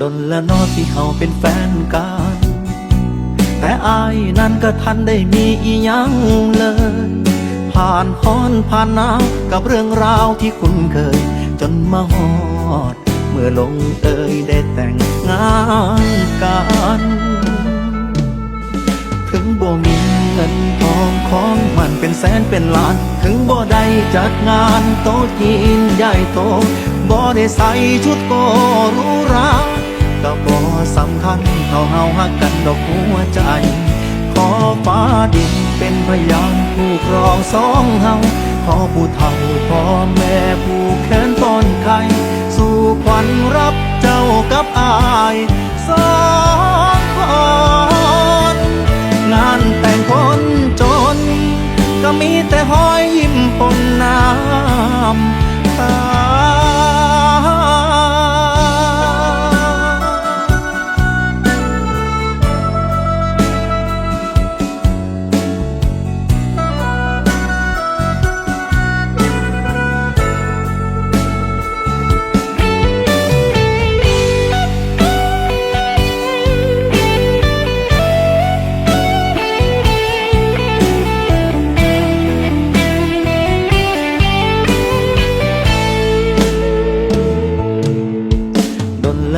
ดนละนอที่เขาเป็นแฟนกัน แต่อายนั้นก็ทันได้มีอีหยังเลย ผ่านฮ้อนผ่านหนาวกับเรื่องราวที่คุ้นเคย จนมาฮอด เมื่อลงเอยได้แต่งงานกัน ถึงบ่มีเงินทองของมันเป็นแสนเป็นล้าน ถึงบ่ได้จัดงานโต๊ะจีนใหญ่โตบ่ได้ใส่ชุดโกรูหรา ดอกหัวใจ ขอฟ้าดินเป็นพยานผู้ครองสองเฮาขอผู้เฒ่าพ่อแม่ผู้แขนต้นไข่สู่ขวัญรับเจ้ากับอายสองคนงานแต่งคนจน ก็มีแต่หอยยิ้มปนน้ำ